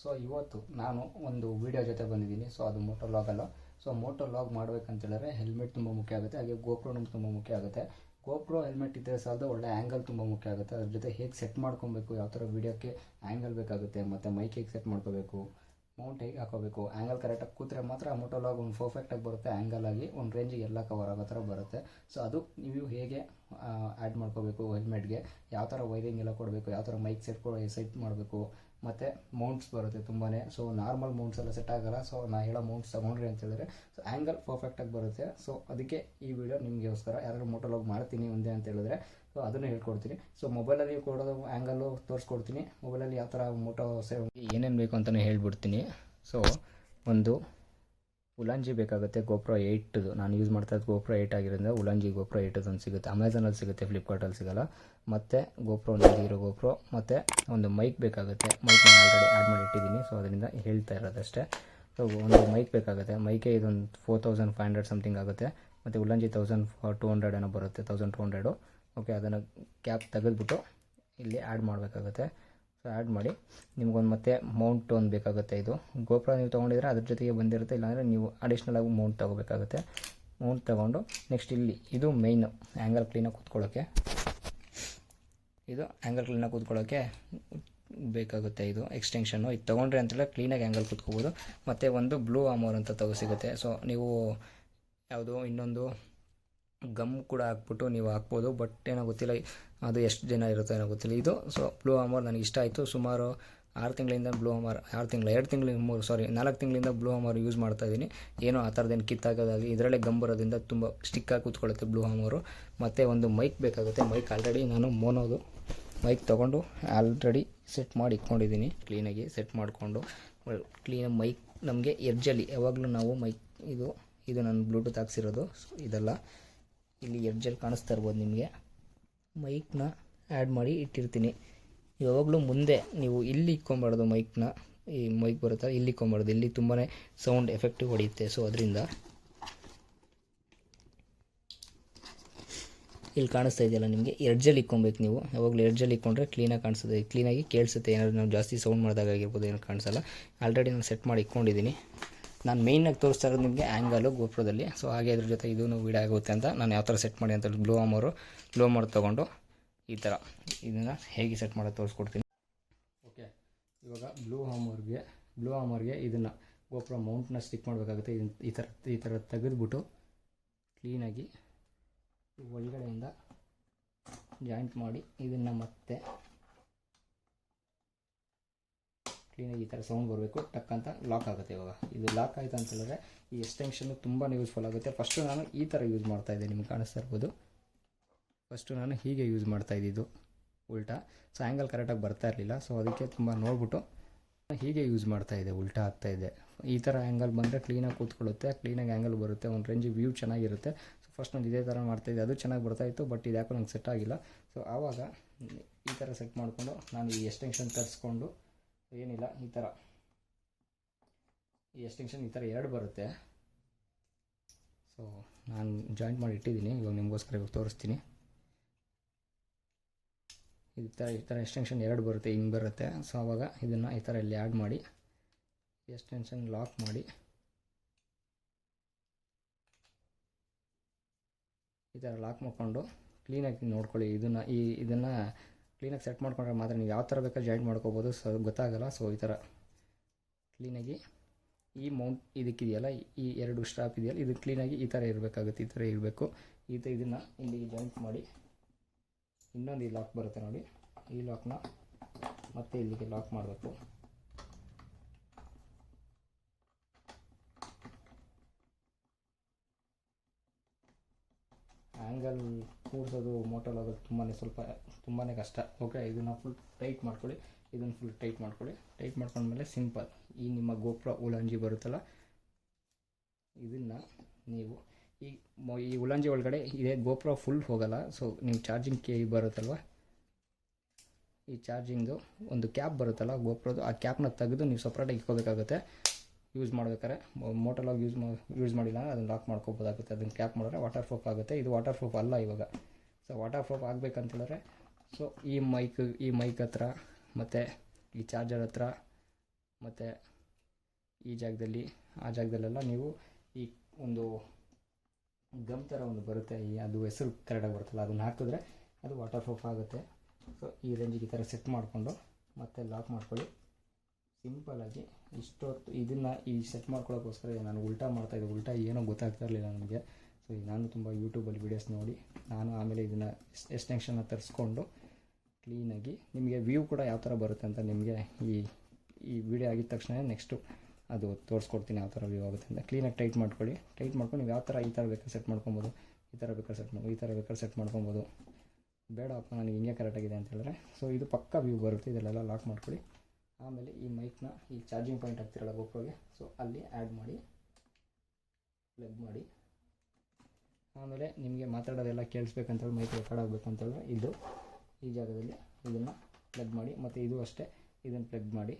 So ಇವತ್ತು ನಾನು ಒಂದು ವಿಡಿಯೋ ಜೊತೆ ಬಂದಿದ್ದೀನಿ. ಸೊ ಅದು ಮೋಟೋ ಅಲ್ಲ. ಸೊ ಮೋಟೋ ಲಾಗ್ ಮಾಡ್ಬೇಕಂತ ಹೇಳಿದ್ರೆ ಹೆಲ್ಮೆಟ್ ತುಂಬ ಮುಖ್ಯ ಆಗುತ್ತೆ. ಹಾಗೆ ಗೋಪ್ರೋ ನಮ್ಗೆ ತುಂಬ ಮುಖ್ಯ ಆಗುತ್ತೆ. ಗೋಪ್ರೋ ಹೆಲ್ಮೆಟ್ ಇದ್ದರೆ ಸಾಲದು ಒಳ್ಳೆ ಆ್ಯಂಗಲ್ ತುಂಬ ಮುಖ್ಯ ಆಗುತ್ತೆ. ಅದ್ರ ಜೊತೆ ಹೇಗೆ ಸೆಟ್ ಮಾಡ್ಕೊಬೇಕು, ಯಾವ ಥರ ವೀಡಿಯೋಕ್ಕೆ ಆ್ಯಂಗಲ್ ಬೇಕಾಗುತ್ತೆ, ಮತ್ತು ಮೈಕ್ ಹೇಗೆ ಸೆಟ್ ಮಾಡ್ಕೋಬೇಕು ಮೌಂಟ್ ಹೇಗೆ ಹಾಕೋಬೇಕು ಆ್ಯಂಗಲ್ ಕರೆಕ್ಟಾಗಿ ಕೂತ್ರೆ ಮಾತ್ರ ಮೋಟೋ ಲಾಗ್ ಒಂದು ಪರ್ಫೆಕ್ಟಾಗಿ ಬರುತ್ತೆ. ಆ್ಯಂಗಲ್ ಆಗಿ ಒಂದು ರೇಂಜಿಗೆ ಎಲ್ಲ ಕವರ್ ಆಗೋ ಥರ ಬರುತ್ತೆ. ಸೊ ಅದು ನೀವು ಹೇಗೆ ಆ್ಯಡ್ ಮಾಡ್ಕೋಬೇಕು ಹೆಲ್ಮೆಟ್ಗೆ ಯಾವ ಥರ ವೈರಿಂಗ್ ಎಲ್ಲ ಕೊಡಬೇಕು, ಯಾವ ಥರ ಮೈಕ್ ಸೆಟ್ ಕೊಡ ಸೆಟ್ ಮಾಡಬೇಕು ಮತ್ತು ಮೌಂಟ್ಸ್ ಬರುತ್ತೆ ತುಂಬಾ ಸೊ ನಾರ್ಮಲ್ ಮೌಂಟ್ಸ್ ಎಲ್ಲ ಸೆಟ್ ಆಗಲ್ಲ. ಸೊ ನಾ ಹೇಳೋ ಮೌಂಟ್ಸ್ ತೊಗೊಂಡ್ರಿ ಅಂತ ಹೇಳಿದ್ರೆ ಸೊ ಆ್ಯಂಗಲ್ ಪರ್ಫೆಕ್ಟಾಗಿ ಬರುತ್ತೆ. ಸೊ ಅದಕ್ಕೆ ಈ ವಿಡಿಯೋ ನಿಮಗೋಸ್ಕರ ಯಾರಾದ್ರೂ ಮೋಟೋಲಾಗ್ ಮಾಡ್ತೀನಿ ಒಂದೇ ಅಂತ ಹೇಳಿದ್ರೆ ಸೊ ಅದನ್ನು ಹೇಳ್ಕೊಡ್ತೀನಿ. ಸೊ ಮೊಬೈಲಲ್ಲಿ ಕೊಡೋದು ಆ್ಯಂಗಲ್ಲು ತೋರಿಸ್ಕೊಡ್ತೀನಿ. ಮೊಬೈಲಲ್ಲಿ ಯಾವ ಥರ ಮೋಟೋ ಸೇವ್ ಏನೇನು ಬೇಕು ಅಂತಲೇ ಹೇಳ್ಬಿಡ್ತೀನಿ. ಸೊ ಒಂದು ಉಲಾಂಜಿ ಬೇಕಾಗುತ್ತೆ ಗೋಪ್ರೋ ಏಯ್ಟ್ದು. ನಾನು ಯೂಸ್ ಮಾಡ್ತಾ ಇದ್ದು ಗೋಪ್ರೋ ಏಯ್ಟ್ ಆಗಿರೋದ್ರಿಂದ ಉಲಾಂಜಿ ಗೋಪ್ರೋ ಏಯ್ಟದು ಒಂದು ಸಿಗುತ್ತೆ. ಅಮೆಝಾನಲ್ಲಿ ಸಿಗುತ್ತೆ ಫ್ಲಿಪ್ಕಾರ್ಟಲ್ಲಿ ಸಿಗಲ್ಲ. ಮತ್ತು ಗೋಪ್ರೋ ಇರೋ ಗೋಪ್ರೋ. ಮತ್ತು ಒಂದು ಮೈಕ್ ಬೇಕಾಗುತ್ತೆ. ಮೈಕ್ ನಾನು ಆಲ್ರೆಡಿ ಆ್ಯಡ್ ಮಾಡಿ ಇಟ್ಟಿದ್ದೀನಿ ಸೊ ಅದರಿಂದ ಹೇಳ್ತಾ ಇರೋದಷ್ಟೇ. ಸೊ ಒಂದು ಮೈಕ್ ಬೇಕಾಗುತ್ತೆ. ಮೈಕೆ ಇದೊಂದು four thousand five hundred something ಆಗುತ್ತೆ. ಮತ್ತು ಉಲ್ಲಂಜಿ ತೌಸಂಡ್ ಟು ಹಂಡ್ರೆಡ್ ಏನೋ ಬರುತ್ತೆ ತೌಸಂಡ್ ಟು ಹಂಡ್ರೆಡು ಓಕೆ ಅದನ್ನು ಕ್ಯಾಪ್ ತೆಗೆದುಬಿಟ್ಟು ಇಲ್ಲಿ ಆ್ಯಡ್ ಮಾಡಬೇಕಾಗುತ್ತೆ. ಆ್ಯಡ್ ಮಾಡಿ. ನಿಮಗೊಂದು ಮತ್ತೆ ಮೌಂಟ್ ಒಂದು ಬೇಕಾಗುತ್ತೆ ಇದು. ಗೋಪುರ ನೀವು ತೊಗೊಂಡಿದ್ರೆ ಅದ್ರ ಜೊತೆಗೆ ಬಂದಿರುತ್ತೆ, ಇಲ್ಲಾಂದರೆ ನೀವು ಅಡಿಷ್ನಲ್ ಆಗಿ ಮೌಂಟ್ ತೊಗೋಬೇಕಾಗುತ್ತೆ. ಮೌಂಟ್ ತೊಗೊಂಡು ನೆಕ್ಸ್ಟ್ ಇಲ್ಲಿ ಇದು ಮೇಯ್ನು ಆ್ಯಂಗಲ್ ಕ್ಲೀನಾಗಿ ಕೂತ್ಕೊಳ್ಳೋಕ್ಕೆ ಇದು ಆ್ಯಂಗಲ್ ಕ್ಲೀನಾಗಿ ಕೂತ್ಕೊಳ್ಳೋಕ್ಕೆ ಬೇಕಾಗುತ್ತೆ ಇದು ಎಕ್ಸ್ಟೆನ್ಷನ್ನು ಇದು ತೊಗೊಂಡ್ರೆ ಅಂತೇಳಿ ಕ್ಲೀನಾಗಿ ಆ್ಯಂಗಲ್ ಕೂತ್ಕೋಬೋದು. ಮತ್ತು ಒಂದು ಬ್ಲೂ ಆಮೋರ್ ಅಂತ ತಗೋ ಸಿಗುತ್ತೆ. ಸೊ ನೀವು ಯಾವುದು ಇನ್ನೊಂದು ಗಮ್ ಕೂಡ ಹಾಕ್ಬಿಟ್ಟು ನೀವು ಹಾಕ್ಬೋದು ಬಟ್ ಏನೋ ಗೊತ್ತಿಲ್ಲ, ಅದು ಎಷ್ಟು ದಿನ ಇರುತ್ತೆ ಏನೋ ಗೊತ್ತಿಲ್ಲ. ಇದು ಸೊ ಬ್ಲೂ ಅಮರ್ ನನಗೆ ಇಷ್ಟ ಆಯಿತು. ಸುಮಾರು ಆರು ತಿಂಗಳಿಂದ ಬ್ಲೂ ಅಮರ್ ಆರು ತಿಂಗಳು, ಎರಡು ತಿಂಗಳು, ಮೂರು ಸಾರಿ ನಾಲ್ಕು ತಿಂಗಳಿಂದ ಬ್ಲೂ ಅಮರ್ ಯೂಸ್ ಮಾಡ್ತಾ ಇದ್ದೀನಿ ಏನೋ ಆ ಥರದ್ದೇನು ಕಿತ್ತಾಗೋದಾಗಲಿ, ಇದರಲ್ಲೇ ಗಮ್ ಬರೋದ್ರಿಂದ ತುಂಬ ಸ್ಟಿಕ್ಕಾಗಿ ಕೂತ್ಕೊಳ್ಳುತ್ತೆ ಬ್ಲೂ ಅಮರು ಮತ್ತು ಒಂದು ಮೈಕ್ ಬೇಕಾಗುತ್ತೆ. ಮೈಕ್ ಆಲ್ರೆಡಿ ನಾನು ಮೋನೋದು. ಮೈಕ್ ತೊಗೊಂಡು ಆಲ್ರೆಡಿ ಸೆಟ್ ಮಾಡಿ ಇಟ್ಕೊಂಡಿದ್ದೀನಿ ಕ್ಲೀನಾಗಿ ಸೆಟ್ ಮಾಡಿಕೊಂಡು. ಕ್ಲೀನ್ ಮೈಕ್ ನಮಗೆ ಎರ್ಜಲ್ಲಿ ಯಾವಾಗಲೂ ನಾವು ಮೈಕ್ ಇದು ಇದು ನಾನು ಬ್ಲೂಟೂತ್ ಹಾಕ್ಸಿರೋದು ಇದೆಲ್ಲ. ಇಲ್ಲಿ ಎಡ್ಜಲ್ಲಿ ಕಾಣಿಸ್ತಾ ಇರ್ಬೋದು ನಿಮಗೆ. ಮೈಕ್ನ ಆ್ಯಡ್ ಮಾಡಿ ಇಟ್ಟಿರ್ತೀನಿ. ಯಾವಾಗಲೂ ಮುಂದೆ ನೀವು ಇಲ್ಲಿ ಇಕ್ಕೊಂಬಾರ್ದು ಮೈಕ್ನ ಈ ಮೈಕ್ ಬರುತ್ತೆ ಇಲ್ಲಿ ಇಕ್ಕೊಂಬಾರ್ದು. ಇಲ್ಲಿ ತುಂಬಾ ಸೌಂಡ್ ಎಫೆಕ್ಟಿವ್ ಹೊಡೆಯುತ್ತೆ. ಸೊ ಅದರಿಂದ ಇಲ್ಲಿ ಕಾಣಿಸ್ತಾ ಇದೆಯಲ್ಲ ನಿಮಗೆ? ಎಡ್ಜಲ್ಲಿ ಇಕ್ಕೊಬೇಕು ನೀವು. ಯಾವಾಗಲೂ ಎಡ್ಜಲ್ಲಿ ಇಕ್ಕೊಂಡ್ರೆ ಕ್ಲೀನಾಗಿ ಕಾಣಿಸುತ್ತೆ ಕ್ಲೀನಾಗಿ ಕೇಳಿಸುತ್ತೆ. ಏನಾದರೂ ನಾವು ಜಾಸ್ತಿ ಸೌಂಡ್ ಮಾಡಿದಾಗ ಆಗಿರ್ಬೋದು, ಏನು ಕಾಣಿಸಲ್ಲ. ಆಲ್ರೆಡಿ ನಾನು ಸೆಟ್ ಮಾಡಿ ಇಟ್ಕೊಂಡಿದ್ದೀನಿ ನಾನು ಮೇಯ್ನಾಗಿ ತೋರಿಸ್ತಾ ಇರೋದು ನಿಮಗೆ ಆ್ಯಂಗಲು ಗೋಪುರದಲ್ಲಿ. ಸೊ ಹಾಗೆ ಅದ್ರ ಜೊತೆ ಇದೂ ಆಗುತ್ತೆ ಅಂತ ನಾನು ಯಾವ ಥರ ಸೆಟ್ ಮಾಡಿ ಅಂತ ಗ್ಲೋ ಅಮರು ಗ್ಲೋ ಮರ್ ತೊಗೊಂಡು ಈ ಥರ ಇದನ್ನು ಹೇಗೆ ಸೆಟ್ ಮಾಡೋದು ತೋರಿಸ್ಕೊಡ್ತೀನಿ. ಓಕೆ ಇವಾಗ ಬ್ಲೂ ಹಾಮರ್ಗೆ ಬ್ಲೂ ಹಾಮರ್ಗೆ ಇದನ್ನು ಗೋಪುರ ಮೌಂಟ್ನ ಸ್ಟಿಕ್ ಮಾಡಬೇಕಾಗುತ್ತೆ. ಇದನ್ನ ಈ ಥರ ಈ ಥರ ತೆಗೆದುಬಿಟ್ಟು ಕ್ಲೀನಾಗಿ ಒಳಗಡೆಯಿಂದ ಜಾಯಿಂಟ್ ಮಾಡಿ ಇದನ್ನು ಮತ್ತೆ ಕ್ಲೀನಾಗಿ ಈ ಥರ ಸೌಂಡ್ ಬರಬೇಕು ಟಕ್ ಅಂತ ಲಾಕ್ ಆಗುತ್ತೆ ಇವಾಗ. ಇದು ಲಾಕ್ ಆಯಿತು ಅಂತ ಹೇಳಿದ್ರೆ ಈ ಎಕ್ಸ್ಟೆನ್ಷನ್ ತುಂಬಾ ಯೂಸ್ಫುಲ್ ಆಗುತ್ತೆ. ಫಸ್ಟು ನಾನು ಈ ಥರ ಯೂಸ್ ಮಾಡ್ತಾ ಇದ್ದೆ, ನಿಮ್ಗೆ ಕಾಣಿಸ್ತಾ ಇರ್ಬೋದು. ಫಸ್ಟು ನಾನು ಹೀಗೆ ಯೂಸ್ ಮಾಡ್ತಾ ಇದ್ದಿದ್ದು, ಉಲ್ಟಾ. ಸೊ ಆ್ಯಂಗಲ್ ಕರೆಕ್ಟಾಗಿ ಬರ್ತಾ ಇರಲಿಲ್ಲ. ಸೊ ಅದಕ್ಕೆ ತುಂಬ ನೋಡ್ಬಿಟ್ಟು ಹೀಗೆ ಯೂಸ್ ಮಾಡ್ತಾ ಇದ್ದೆ, ಉಲ್ಟಾ ಆಗ್ತಾ ಇದೆ ಈ ಥರ ಆ್ಯಂಗಲ್ ಬಂದರೆ ಕ್ಲೀನಾಗಿ ಕೂತ್ಕೊಳ್ಳುತ್ತೆ ಕ್ಲೀನಾಗಿ ಆ್ಯಂಗಲ್ ಬರುತ್ತೆ, ಒಂದು ರೇಂಜ್ ವ್ಯೂ ಚೆನ್ನಾಗಿರುತ್ತೆ. ಸೊ ಫಸ್ಟ್ ನಾನು ಇದೇ ಥರ ಮಾಡ್ತಾಯಿದ್ದೆ ಅದು ಚೆನ್ನಾಗಿ ಬರ್ತಾಯಿತ್ತು ಬಟ್ ಇದು ಯಾಕೋ ನಂಗೆ ಸೆಟ್ ಆಗಿಲ್ಲ. ಸೊ ಆವಾಗ ಈ ಥರ ಸೆಟ್ ಮಾಡಿಕೊಂಡು ನಾನು ಈ ಎಕ್ಸ್ಟೆನ್ಷನ್ ತರಿಸ್ಕೊಂಡು ಏನಿಲ್ಲ, ಈ ಥರ ಈ ಎಕ್ಸ್ಟೆನ್ಷನ್ ಈ ಥರ ಎರಡು ಬರುತ್ತೆ. ಸೊ ನಾನು ಜಾಯಿಂಟ್ ಮಾಡಿ ಇಟ್ಟಿದ್ದೀನಿ. ಇವಾಗ ನಿಮಗೋಸ್ಕರ ಇವಾಗ ತೋರಿಸ್ತೀನಿ. ಈ ಥರ ಈ ಥರ ಎಕ್ಸ್ಟೆನ್ಷನ್ ಎರಡು ಬರುತ್ತೆ, ಹಿಂಗೆ ಬರುತ್ತೆ. ಸೊ ಆವಾಗ ಇದನ್ನು ಈ ಥರ ಇಲ್ಲಿ ಆ್ಯಡ್ ಮಾಡಿ ಎಕ್ಸ್ಟೆನ್ಷನ್ ಲಾಕ್ ಮಾಡಿ. ಈ ಥರ ಲಾಕ್ ಮಾಡಿಕೊಂಡು ಕ್ಲೀನಾಗಿ ನೋಡ್ಕೊಳ್ಳಿ. ಇದನ್ನು ಈ, ಇದನ್ನು ಕ್ಲೀನಾಗಿ ಸೆಟ್ ಮಾಡ್ಕೊಂಡ್ರೆ ಮಾತ್ರ ನೀವು ಯಾವ ಥರ ಬೇಕಾದ್ರೆ ಜಾಯಿಂಟ್ ಮಾಡ್ಕೋಬೋದು. ಸೊ, ಗೊತ್ತಾಗಲ್ಲ. ಸೊ, ಈ ಥರ ಕ್ಲೀನಾಗಿ ಈ ಮೌಂಟ್ ಇದಕ್ಕಿದೆಯಲ್ಲ, ಈ ಎರಡು ಸ್ಟ್ರಾಪ್ ಇದೆಯಲ್ಲ, ಇದು ಕ್ಲೀನಾಗಿ ಈ ಥರ ಇರಬೇಕಾಗುತ್ತೆ, ಈ ಥರ ಇರಬೇಕು. ಈ ಥರ ಇದನ್ನು ಇಲ್ಲಿಗೆ ಜಾಯಿಂಟ್ ಮಾಡಿ, ಇನ್ನೊಂದು ಈ ಲಾಕ್ ಬರುತ್ತೆ ನೋಡಿ. ಈ ಲಾಕ್ನ ಮತ್ತೆ ಇಲ್ಲಿಗೆ ಲಾಕ್ ಮಾಡಬೇಕು. ಆ್ಯಂಗಲ್ ಕೂಡಿಸೋದು ಮೋಟಲ್ ಆಗೋದು ತುಂಬಾ ಸ್ವಲ್ಪ ತುಂಬಾ ಕಷ್ಟ. ಓಕೆ ಇದನ್ನು ಫುಲ್ ಟೈಟ್ ಮಾಡ್ಕೊಳ್ಳಿ. ಇದನ್ನು ಫುಲ್ ಟೈಟ್ ಮಾಡ್ಕೊಳ್ಳಿ. ಟೈಟ್ ಮಾಡ್ಕೊಂಡ್ಮೇಲೆ ಸಿಂಪಲ್ ಈ ನಿಮ್ಮ ಗೋಪುರ ಉಳಂಜಿ ಬರುತ್ತಲ್ಲ, ಇದನ್ನು ನೀವು ಈ ಈ ಉಳಂಜಿ ಒಳಗಡೆ ಇದೇ ಗೋಪುರ ಫುಲ್ ಹೋಗಲ್ಲ. ಸೊ ನೀವು ಚಾರ್ಜಿಂಗ್ ಕೇ ಬರುತ್ತಲ್ವ? ಈ ಚಾರ್ಜಿಂಗ್ದು ಒಂದು ಕ್ಯಾಪ್ ಬರುತ್ತಲ್ಲ ಗೋಪುರದ್ದು, ಆ ಕ್ಯಾಪ್ನ ತೆಗೆದು ನೀವು ಸಪ್ರೇಟಾಗಿ ಇಟ್ಕೋಬೇಕಾಗುತ್ತೆ. ಯೂಸ್ ಮಾಡ್ಬೇಕಾದ್ರೆ ಲಾಕ್ ಯೂಸ್ ಮಾ ಯೂಸ್ ಮಾಡಿಲ್ಲ, ಅದನ್ನು ಲಾಕ್ ಮಾಡ್ಕೋಬೋದಾಗುತ್ತೆ, ಅದನ್ನು ಕ್ಯಾಪ್ ಮಾಡಿದ್ರೆ ವಾಟರ್ ಪ್ರೂಫ್ ಆಗುತ್ತೆ. ಇದು ವಾಟರ್ ಪ್ರೂಫ್ ಅಲ್ಲ ಇವಾಗ. ಸೊ ವಾಟರ್ ಪ್ರೂಫ್ ಆಗಬೇಕಂತ ಹೇಳಿದ್ರೆ ಸೊ ಈ ಮೈಕ್ ಈ ಮೈಕ್ ಹತ್ರ, ಮತ್ತು ಈ ಚಾರ್ಜರ್ ಹತ್ರ, ಮತ್ತು ಈ ಜಾಗದಲ್ಲಿ, ಆ ಜಾಗದಲ್ಲೆಲ್ಲ ನೀವು ಈ ಒಂದು ಗಮ್ ಥರ ಒಂದು ಬರುತ್ತೆ, ಈ ಅದು ಹೆಸರು ಕರೆಕ್ಟಾಗಿ ಬರುತ್ತಲ್ಲ, ಅದನ್ನು ಹಾಕಿದ್ರೆ ಅದು ವಾಟರ್ ಪ್ರೂಫ್ ಆಗುತ್ತೆ. ಸೊ ಈ ರೇಂಜಿಗೆ ಈ ಥರ ಸೆಟ್ ಮಾಡಿಕೊಂಡು ಮತ್ತೆ ಲಾಕ್ ಮಾಡ್ಕೊಳ್ಳಿ. ಸಿಂಪಲಾಗಿ ಇಷ್ಟೊತ್ತು ಇದನ್ನು ಈ ಸೆಟ್ ಮಾಡ್ಕೊಳ್ಳೋಕ್ಕೋಸ್ಕರ ನಾನು ಉಲ್ಟಾ ಮಾಡ್ತಾಯಿದ್ದೆ ಉಲ್ಟಾ ಏನೋ ಗೊತ್ತಾಗ್ತಾ ಇರಲಿಲ್ಲ ನನಗೆ. ಸೊ ನಾನು ತುಂಬ ಯೂಟ್ಯೂಬಲ್ಲಿ ವೀಡಿಯೋಸ್ ನೋಡಿ, ನಾನು ಆಮೇಲೆ ಇದನ್ನು ಎಕ್ಸ್ಟೆನ್ಷನ್ನ ತರಿಸ್ಕೊಂಡು ಕ್ಲೀನಾಗಿ ನಿಮಗೆ ವ್ಯೂ ಕೂಡ ಯಾವ ಥರ ಬರುತ್ತೆ ಅಂತ ನಿಮಗೆ ಈ ಈ ವಿಡಿಯೋ ಆಗಿದ ತಕ್ಷಣ ನೆಕ್ಸ್ಟು ಅದು ತೋರಿಸ್ಕೊಡ್ತೀನಿ ಯಾವ ಥರ ವ್ಯೂ ಆಗುತ್ತೆ ಅಂತ. ಕ್ಲೀನಾಗಿ ಟೈಟ್ ಮಾಡ್ಕೊಳ್ಳಿ. ಟೈಟ್ ಮಾಡ್ಕೊಂಡು ನೀವು ಯಾವ ಥರ ಈ ಥರ ಬೇಕಾದ್ರೆ ಸೆಟ್ ಮಾಡ್ಕೊಬೋದು, ಈ ಥರ ಬೇಕಾದ್ರೆ ಸೆಟ್ ಮಾಡ್ಬೋದು ಈ ಥರ ಬೇಕಾದ್ರೆ ಸೆಟ್ ಮಾಡ್ಕೊಬೋದು. ಬೇಡಪ್ಪ ನನಗೆ ಹಿಂಗೆ ಕರೆಕ್ಟಾಗಿದೆ ಅಂತ ಹೇಳಿದ್ರೆ. ಸೊ ಇದು ಪಕ್ಕ ವ್ಯೂ ಬರುತ್ತೆ. ಇದೆಲ್ಲ ಲಾಕ್ ಮಾಡ್ಕೊಳ್ಳಿ. ಆಮೇಲೆ ಈ ಮೈಕ್ನ ಈ ಚಾರ್ಜಿಂಗ್ ಪಾಯಿಂಟ್ ಹಾಕ್ತಿರಲ್ಲ ಗೋಪ್ರೋಗೆ ಸೊ ಅಲ್ಲಿ ಆ್ಯಡ್ ಮಾಡಿ ಪ್ಲಗ್ ಮಾಡಿ. ಆಮೇಲೆ ನಿಮಗೆ ಮಾತಾಡೋದೆಲ್ಲ ಕೇಳಿಸ್ಬೇಕಂತೇಳಿ ಮೈಕ್ ರೆಕಾರ್ಡ್ ಆಗಬೇಕು ಅಂತೇಳಿದ್ರೆ ಇದು, ಈ ಜಾಗದಲ್ಲಿ ಇದನ್ನು ಪ್ಲಗ್ ಮಾಡಿ, ಮತ್ತು ಇದು ಅಷ್ಟೇ, ಇದನ್ನು ಪ್ಲಗ್ ಮಾಡಿ.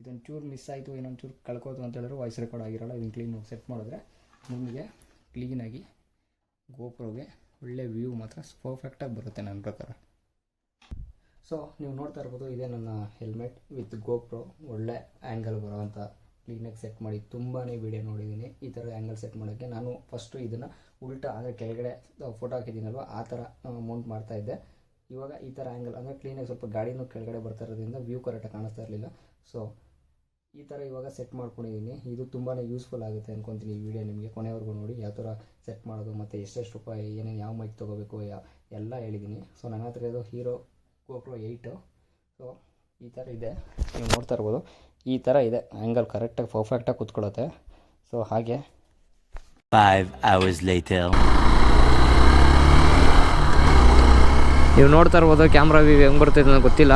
ಇದೊಂದು ಚೂರು ಮಿಸ್ ಆಯಿತು ಇನ್ನೊಂದು ಚೂರು ಕಳ್ಕೋತು ಅಂತ ಹೇಳಿದ್ರೆ ವಾಯ್ಸ್ ರೆಕಾರ್ಡ್ ಆಗಿರೋಲ್ಲ, ಇದನ್ನು ಕ್ಲೀನ್ ಸೆಟ್ ಮಾಡಿದ್ರೆ ನಿಮಗೆ ಕ್ಲೀನಾಗಿ ಗೋಪ್ರೋಗೆ ಒಳ್ಳೆ ವ್ಯೂ ಮಾತ್ರ ಪರ್ಫೆಕ್ಟಾಗಿ ಬರುತ್ತೆ ನನ್ನ ಪ್ರಕಾರ. ಸೊ ನೀವು ನೋಡ್ತಾ ಇರ್ಬೋದು, ಇದೇ ನನ್ನ ಹೆಲ್ಮೆಟ್ ವಿತ್ ಗೋಪ್ರೋ ಒಳ್ಳೆ ಆ್ಯಂಗಲ್ ಬರೋವಂಥ ಕ್ಲೀನಾಗಿ ಸೆಟ್ ಮಾಡಿ ತುಂಬಾ ವಿಡಿಯೋ ನೋಡಿದ್ದೀನಿ. ಈ ಥರ ಆ್ಯಂಗಲ್ ಸೆಟ್ ಮಾಡೋಕ್ಕೆ ನಾನು ಫಸ್ಟು ಇದನ್ನು ಉಲ್ಟಾ, ಅಂದರೆ ಕೆಳಗಡೆ ಫೋಟೋ ಹಾಕಿದ್ದೀನಲ್ವ, ಆ ಥರ ಮೌಂಟ್ ಮಾಡ್ತಾ ಇದ್ದೆ. ಇವಾಗ ಈ ಥರ ಆ್ಯಂಗಲ್ ಅಂದರೆ ಕ್ಲೀನಾಗಿ ಸ್ವಲ್ಪ ಗಾಡಿನೂ ಕೆಳಗಡೆ ಬರ್ತಾ ಇರೋದ್ರಿಂದ ವ್ಯೂ ಕರೆಕ್ಟಾಗಿ ಕಾಣಿಸ್ತಾ ಇರಲಿಲ್ಲ. ಸೊ ಈ ಥರ ಇವಾಗ ಸೆಟ್ ಮಾಡ್ಕೊಂಡಿದ್ದೀನಿ. ಇದು ತುಂಬಾ ಯೂಸ್ಫುಲ್ ಆಗುತ್ತೆ ಅಂದ್ಕೊತೀನಿ ಈ ವಿಡಿಯೋ ನಿಮಗೆ. ಕೊನೆವರೆಗೂ ನೋಡಿ, ಯಾವ ಥರ ಸೆಟ್ ಮಾಡೋದು, ಮತ್ತು ಎಷ್ಟೆಷ್ಟು ರೂಪಾಯಿ, ಏನೇನು, ಯಾವ ಮೈಕ್ ತೊಗೋಬೇಕು ಯಾವ ಎಲ್ಲ ಹೇಳಿದ್ದೀನಿ. ಸೊ ನನ್ನ ಹತ್ರ ಇದು ಹೀರೋ ಗೋಪ್ರೋ ಏಯ್ಟು ಸೊ ಈ ಥರ ಇದೆ. ನೀವು ನೋಡ್ತಾ ಇರ್ಬೋದು. ಈ ಥರ ಇದೆ. ಆ್ಯಂಗಲ್ ಕರೆಕ್ಟಾಗಿ ಪರ್ಫೆಕ್ಟಾಗಿ ಕೂತ್ಕೊಳ್ಳುತ್ತೆ. ಸೊ ಹಾಗೆ. Five hours later. ನೀವು ನೋಡ್ತಾ ಇರ್ಬೋದು ಕ್ಯಾಮ್ರಾ ವ್ಯೂ ಹೆಂಗೆ ಬರ್ತೈತೆ ನನಗೆ ಗೊತ್ತಿಲ್ಲ.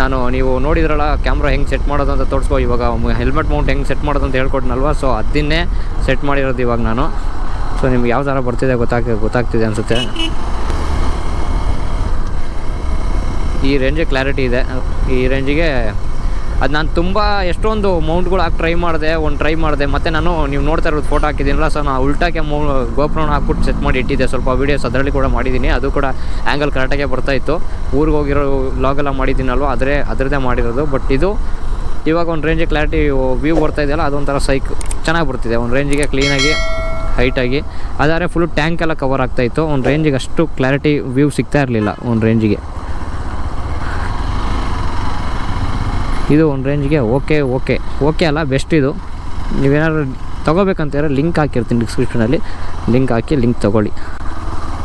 ನಾನು ನೀವು ನೋಡಿದ್ರಲ್ಲ ಕ್ಯಾಮ್ರಾ ಹೆಂಗೆ ಸೆಟ್ ಮಾಡೋದು ಅಂತ ತೋರಿಸ್ಕೊ ಇವಾಗ ಹೆಲ್ಮೆಟ್ ಮೌಂಟ್ ಹೆಂಗೆ ಸೆಟ್ ಮಾಡೋದು ಅಂತ ಹೇಳ್ಕೊಟ್ನಲ್ವ? ಸೊ ಅದನ್ನೇ ಸೆಟ್ ಮಾಡಿರೋದು ಇವಾಗ ನಾನು. ಸೊ ನಿಮ್ಗೆ ಯಾವ ಥರ ಬರ್ತಿದೆ ಗೊತ್ತಾಗ ಗೊತ್ತಾಗ್ತಿದೆ ಅನಿಸುತ್ತೆ. ಈ ರೇಂಜಿಗೆ ಕ್ಲಾರಿಟಿ ಇದೆ. ಈ ರೇಂಜಿಗೆ ಅದು ನಾನು ತುಂಬ ಎಷ್ಟೊಂದು ಮೌಂಟ್ಗಳು ಹಾಕಿ ಟ್ರೈ ಮಾಡಿದೆ, ಒಂದು ಟ್ರೈ ಮಾಡಿದೆ. ಮತ್ತು ನಾನು ನೀವು ನೋಡ್ತಾ ಇರೋದು ಫೋಟೋ ಹಾಕಿದ್ದೀನಲ್ಲ ಸೊ ನಾನು ಉಲ್ಟಾಗೆ ಮೌ ಗೋಪ್ರೋನ ಹಾಕ್ಬಿಟ್ಟು ಸೆಟ್ ಮಾಡಿ ಇಟ್ಟಿದ್ದೆ. ಸ್ವಲ್ಪ ವೀಡಿಯೋಸ್ ಅದರಲ್ಲಿ ಕೂಡ ಮಾಡಿದ್ದೀನಿ. ಅದು ಕೂಡ ಆ್ಯಂಗಲ್ ಕರೆಕ್ಟಾಗೆ ಬರ್ತಾ ಇತ್ತು. ಊರಿಗೆ ಹೋಗಿರೋ ಲಾಗೆಲ್ಲ ಮಾಡಿದ್ದೀನಲ್ವ ಅದರೇ ಅದರದ್ದೇ ಮಾಡಿರೋದು. ಬಟ್ ಇದು ಇವಾಗ ಒಂದು ರೇಂಜಿಗೆ ಕ್ಲಾರಿಟಿ ವ್ಯೂ ಬರ್ತಾ ಇದೆಯಲ್ಲ, ಅದೊಂಥರ ಸೈಕ್ ಚೆನ್ನಾಗಿ ಬರ್ತಿದೆ. ಒಂದು ರೇಂಜಿಗೆ ಕ್ಲೀನಾಗಿ ಹೈಟಾಗಿ ಅದಾದರೆ ಫುಲ್ ಟ್ಯಾಂಕ್ ಎಲ್ಲ ಕವರ್ ಆಗ್ತಾಯಿತ್ತು ಒಂದು ರೇಂಜಿಗೆ ಅಷ್ಟು ಕ್ಲಾರಿಟಿ ವ್ಯೂ ಸಿಗ್ತಾ ಇರಲಿಲ್ಲ, ಒಂದು ರೇಂಜಿಗೆ ಇದು ಒಂದು ರೇಂಜ್ಗೆ ಓಕೆ ಓಕೆ ಓಕೆ ಅಲ್ಲ ಬೆಸ್ಟ್ ಇದು. ನೀವೇನಾದ್ರು ತೊಗೋಬೇಕಂತಾರೆ ಲಿಂಕ್ ಹಾಕಿರ್ತೀನಿ ಡಿಸ್ಕ್ರಿಪ್ಷನಲ್ಲಿ ಲಿಂಕ್ ಹಾಕಿ ಲಿಂಕ್ ತೊಗೊಳ್ಳಿ.